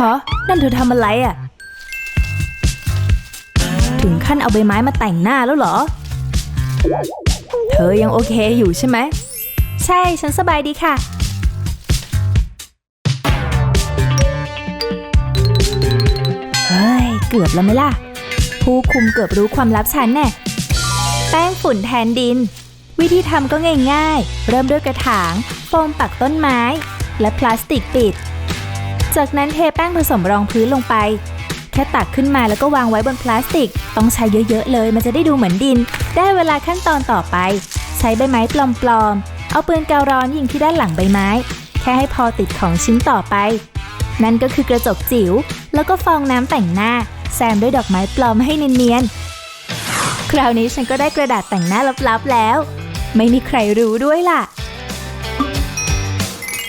ฮะนั่นเธอทำอะไรอะ่ะ ถึงขั้นเอาใบไม้มาแต่งหน้าแล้วเหรอ เธอยังโอเคอยู่ใช่ไหม ใช่ฉันสบายดีค่ะ เฮ้ย เกือบแล้วไหมล่ะ ผู้คุมเกือบรู้ความลับฉันแน่ แป้งฝุ่นแทนดิน วิธีทำก็ง่ายๆ เริ่มด้วยกระถาง โฟมปักต้นไม้ และพลาสติกปิด จากนั้นเทแป้งผสมรองพื้นลงไป แค่ตักขึ้นมาแล้วก็วางไว้บนพลาสติก ต้องใช้เยอะๆเลย มันจะได้ดูเหมือนดิน ได้เวลาขั้นตอนต่อไป ใช้ใบไม้ปลอมๆ เอาปืนกาวร้อนยิงที่ด้านหลังใบไม้ แค่ให้พอติดของชิ้นต่อไป นั่นก็คือกระจกจิ๋ว แล้วก็ฟองน้ำแต่งหน้า แซมด้วยดอกไม้ปลอมให้เนียนๆ คราวนี้ฉันก็ได้กระดาษแต่งหน้าลับๆแล้ว ไม่มีใครรู้ด้วยล่ะ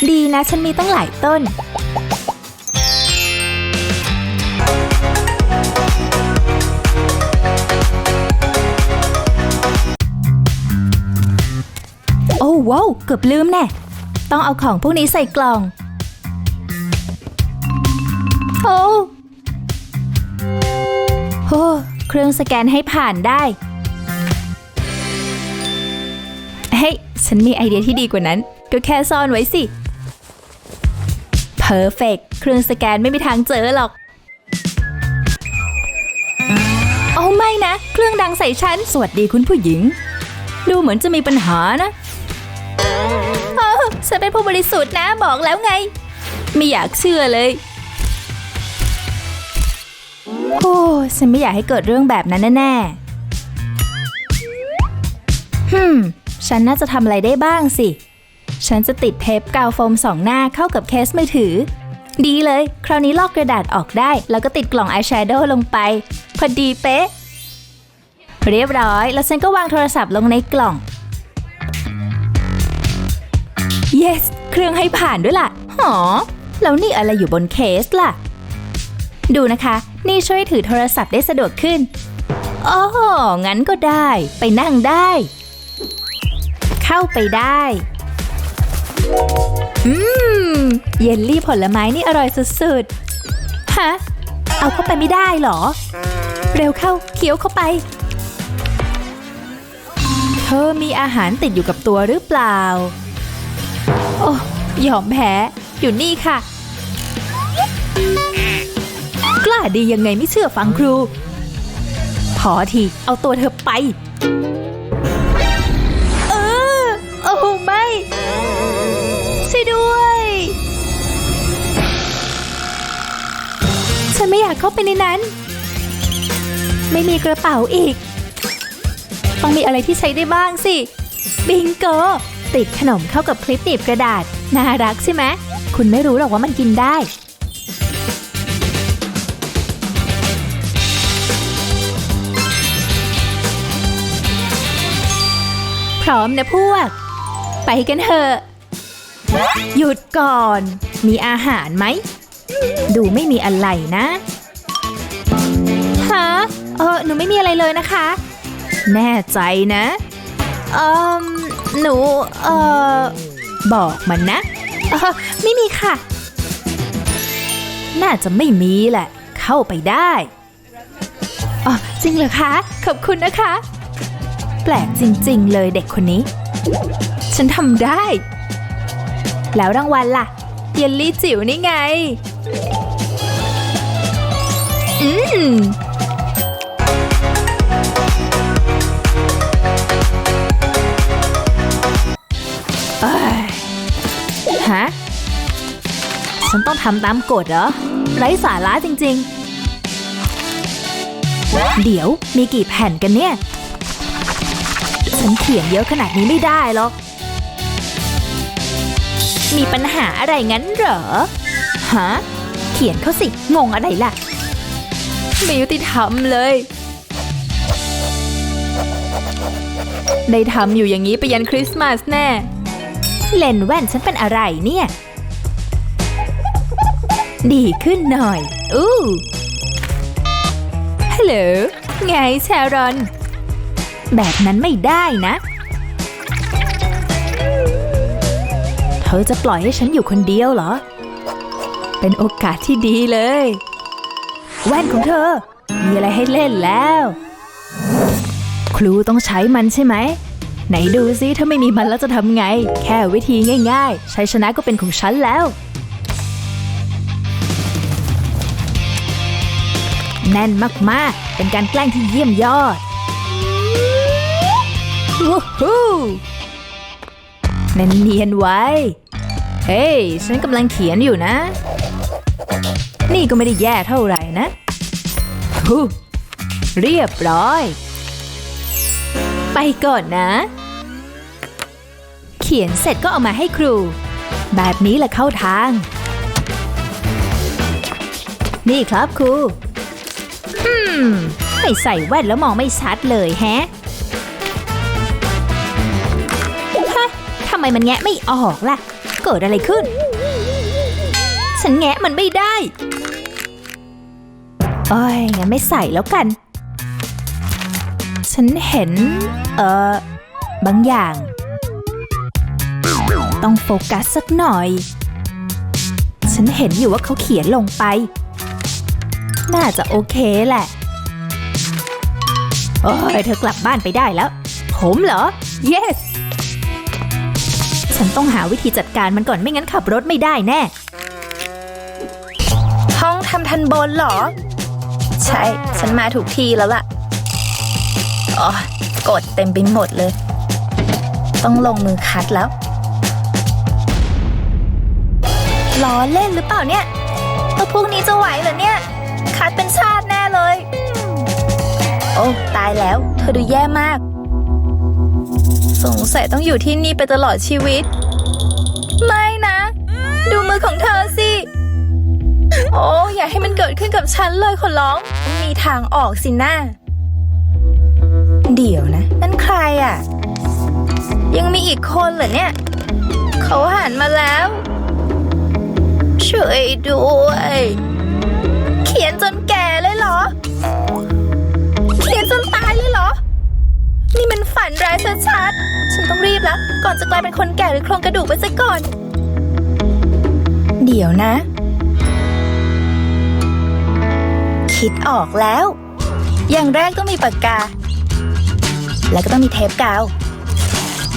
ดีนะฉันมีตั้งหลายต้น ว้าวเกือบลืมแน่ ต้องเอาของพวกนี้ใส่กล่อง โอ้โหเครื่องสแกนให้ผ่านได้ เฮ้ย ฉันมีไอเดียที่ดีกว่านั้น ก็แค่ซ่อนไว้สิเพอร์เฟกเครื่องสแกนไม่มีทางเจอหรอกโอ้ไม่นะ เครื่องดังใส่ฉัน สวัสดีคุณผู้หญิง ดูเหมือนจะมีปัญหานะ เออฉันเป็นผู้บริสุทธิ์นะบอกแล้วไง ไม่อยากเชื่อเลย โอ้ฉันไม่อยากให้เกิดเรื่องแบบนั้นแน่ๆฮึมฉันน่าจะทำอะไรได้บ้างสิ ฉันจะติดเทปกาวโฟมสองหน้าเข้ากับเคสมือถือ ดีเลย คราวนี้ลอกกระดาษออกได้ แล้วก็ติดกล่องอายแชโดว์ลงไป พอดีเป๊ะ เรียบร้อย แล้วฉันก็วางโทรศัพท์ลงในกล่อง yes เครื่องให้ผ่านด้วยล่ะ หอ แล้วนี่อะไรอยู่บนเคสล่ะ ดูนะคะ นี่ช่วยถือโทรศัพท์ได้สะดวกขึ้นอ๋องั้นก็ได้ ไปนั่งได้ เข้าไปได้ อืม เยลลี่ผลไม้นี่อร่อยสุดๆ ฮะ เอาเข้าไปไม่ได้เหรอ เร็วเข้า เคี้ยวเข้าไป เธอมีอาหารติดอยู่กับตัวหรือเปล่า โอ้ยอมแพ้อยู่นี่ค่ะ กล้าดียังไงไม่เชื่อฟังครู พอทีเอาตัวเธอไป เออโอ้ไม่ช่วยด้วย ฉันไม่อยากเข้าไปในนั้น ไม่มีกระเป๋าอีก ต้องมีอะไรที่ใช้ได้บ้างสิ บิงโก ติดขนมเข้ากับคลิปหนีบกระดาษ น่ารักใช่ไหมคุณไม่รู้หรอกว่ามันกินได้พร้อมนะพวก ไปกันเถอะ หยุดก่อน มีอาหารไหม ดูไม่มีอะไรนะ ฮะ เออ หนูไม่มีอะไรเลยนะคะ แน่ใจนะ เออ หนู เออบอกมันนะออไม่มีค่ะ น่าจะไม่มีแหละ เข้าไปได้อ๋อจริงเหรอคะ ขอบคุณนะคะ แปลกจริง ๆ เลยเด็กคนนี้ ฉันทำได้ แล้วรางวัลล่ะ เยลลี่จิ๋วนี่ไง อืม ฮะ ฉันต้องทำตามกฎเหรอ ไร้สาระจริง ๆ เดี๋ยวมีกี่แผ่นกันเนี่ย ฉันเขียนเยอะขนาดนี้ไม่ได้หรอก มีปัญหาอะไรงั้นเหรอ ฮะ เขียนเขาสิ งงอะไรล่ะ ไม่ยุติธรรมเลยได้ทำอยู่อย่างนี้ไปยันคริสต์มาสแน่ เลนแว่นฉันเป็นอะไรเนี่ย ดีขึ้นหน่อย อู้ฮัลโหลไงแชรอน แบบนั้นไม่ได้นะ เธอจะปล่อยให้ฉันอยู่คนเดียวเหรอ เป็นโอกาสที่ดีเลย แว่นของเธอ มีอะไรให้เล่นแล้ว ครูต้องใช้มันใช่ไหม ไหนดูซิถ้าไม่มีมันแล้วจะทำไง แค่วิธีง่ายๆ ใช้ชนะก็เป็นของฉันแล้ว แน่นมากๆ เป็นการแกล้งที่เยี่ยมยอดวู้ฮู้เนียนๆไว้ เฮ้ย ฉันกำลังเขียนอยู่นะ นี่ก็ไม่ได้แย่เท่าไหร่นะฮู้เรียบร้อย ไปก่อนนะ ขียนเสร็จก็เอามาให้ครู แบบนี้แหละเข้าทาง นี่ครับครูอืมไม่ใส่แว่นแล้วมองไม่ชัดเลยแฮะฮะทำไมมันแงะไม่ออกล่ะ เกิดอะไรขึ้น ฉันแงะมันไม่ได้เอ้ยงั้นไม่ใส่แล้วกัน ฉันเห็น เออบางอย่าง ต้องโฟกัสสักหน่อย ฉันเห็นอยู่ว่าเขาเขียนลงไป น่าจะโอเคแหละ โอ้ยเธอกลับบ้านไปได้แล้ว ผมเหรอ yes ฉันต้องหาวิธีจัดการมันก่อนไม่งั้นขับรถไม่ได้แน่ ห้องทำทันบนเหรอ ใช่ ฉันมาถูกที่แล้วล่ะ อ๋อกดเต็มไปหมดเลย ต้องลงมือคัดแล้ว ล้อเล่นหรือเปล่าเนี่ยตัวพวกนี้จะไหวเหรอเนี่ยคัดเป็นชาติแน่เลย โอ้ตายแล้ว เธอดูแย่มาก สงสัยต้องอยู่ที่นี่ไปตลอดชีวิต ไม่นะ ดูมือของเธอสิ โอ้อย่าให้มันเกิดขึ้นกับฉันเลยขอร้อง มีทางออกสินะเดี๋ยวนะ นั่นใครอะ ยังมีอีกคนเหรอเนี่ย เขาหันมาแล้ว ช่วยด้วย เขียนจนแก่เลยเหรอ เขียนจนตายเลยเหรอ นี่มันฝันร้ายชัดๆ ฉันต้องรีบแล้วก่อนจะกลายเป็นคนแก่หรือโครงกระดูกไปซะก่อน เดี๋ยวนะ คิดออกแล้ว อย่างแรกต้องมีปากกา แล้วก็ต้องมีเทปกาว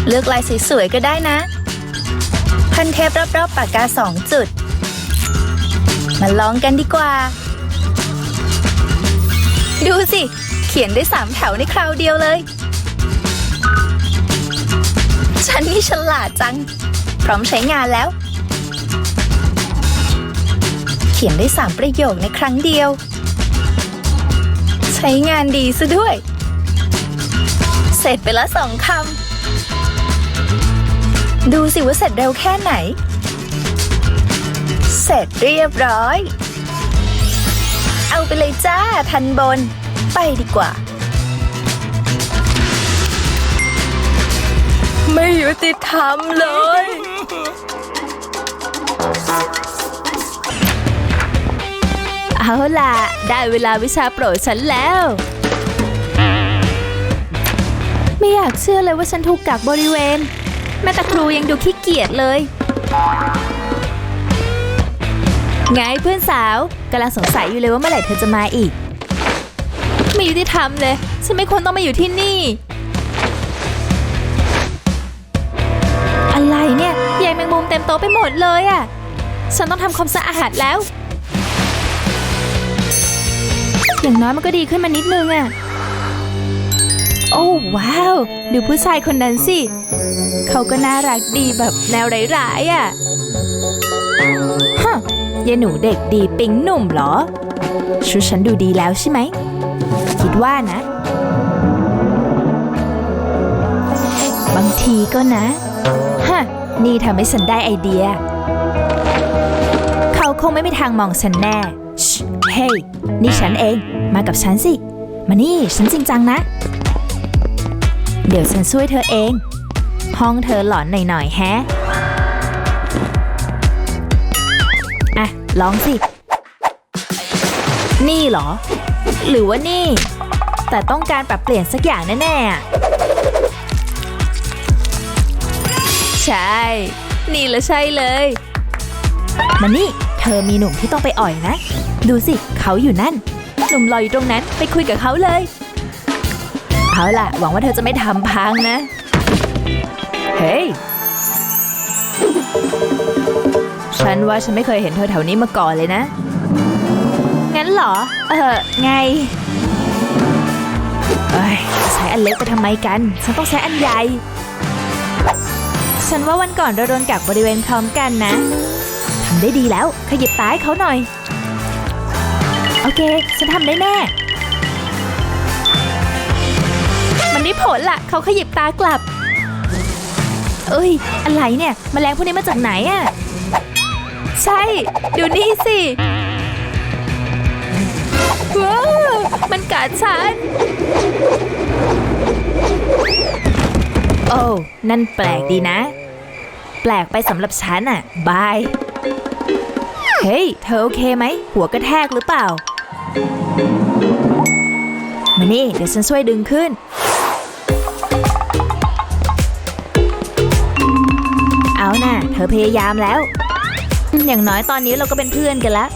เลือกลายสวยๆก็ได้นะ พันเทปรอบๆปากกาสองจุด มาลองกันดีกว่า ดูสิ เขียนได้สามแถวในคราวเดียวเลย ฉันนี่ฉลาดจัง พร้อมใช้งานแล้ว เขียนได้สามประโยคในครั้งเดียว ใช้งานดีซะด้วย เสร็จไปแล้วสองคำดูสิว่าเสร็จเร็วแค่ไหน เสร็จเรียบร้อย เอาไปเลยจ้าทันบน ไปดีกว่า ไม่ยุติธรรมเลย เอาล่ะ ได้เวลาวิชาโปรดฉันแล้ว ไม่อยากเชื่อเลยว่าฉันถูกกักบริเวณ แม้แต่ครูยังดูขี้เกียจเลย ไงเพื่อนสาวกำลังสงสัยอยู่เลยว่าเมื่อไหร่เธอจะมาอีก ไม่ยุติธรรมเลย ฉันไม่ควรต้องมาอยู่ที่นี่ อะไรเนี่ยใยแมงมุมเต็มโต๊ะไปหมดเลยอะ่ะ ฉันต้องทำความสะอาดแล้ว อย่างน้อยมันก็ดีขึ้นมานิดนึงอะโอ้ว้าว ดูผู้ชายคนนั้นสิ เขาก็น่ารักดีแบบแนวร้ายๆอะฮะ ยายหนูเด็กดีปิ๊งหนุ่มเหรอ ชุดฉันดูดีแล้วใช่ไหม คิดว่านะ บางทีก็นะ ฮะ นี่ทำให้ฉันได้ไอเดีย เขาคงไม่มีทางมองฉันแน่ชเฮ้ย นี่ฉันเอง มากับฉันสิ มานี่ ฉันจริงจังนะ เดี๋ยวฉันช่วยเธอเอง ห้องเธอหลอนหน่อยๆแฮะ ลองสิ นี่เหรอ หรือว่านี่ แต่ต้องการปรับเปลี่ยนสักอย่างแน่ๆอะใช่ นี่แหละใช่เลย มานี่เธเธอมีหนุ่มที่ต้องไปอ่อยนะ ดูสิ เขาอยู่นั่น หนุ่มรออยู่ตรงนั้น ไปคุยกับเขาเลย เอาล่ะ หวังว่าเธอจะไม่ทำพังนะ เฮ้ย ฉันว่าฉันไม่เคยเห็นเธอแถวนี้มาก่อนเลยนะ งั้นเหรอ เออไงเอ้ยใช้อันเล็กไปทำไมกัน ฉันต้องใช้อันใหญ่ ฉันว่าวันก่อนเราโดนกักบริเวณพร้อมกันนะทำได้ดีแล้ว ขยิบตาให้เขาหน่อย โอเค ฉันทำได้แน่มันได้ผลล่ะเขาขยิบตากลับ เอ้ย อะไรเนี่ยมแมลงพวกนี้มาจากไหนอะ ใช่ ดูนี่สิว้าวมันกัดฉัน โอ้ นั่นแปลกดีนะ แปลกไปสำหรับฉันอะบาย เฮ้ย เธอโอเคไหม หัวกระแทกหรือเปล่า มานี่ เดี๋ยวฉันช่วยดึงขึ้นเอาน่ะ เธอพยายามแล้ว อย่างน้อยตอนนี้เราก็เป็นเพื่อนกันแล้ว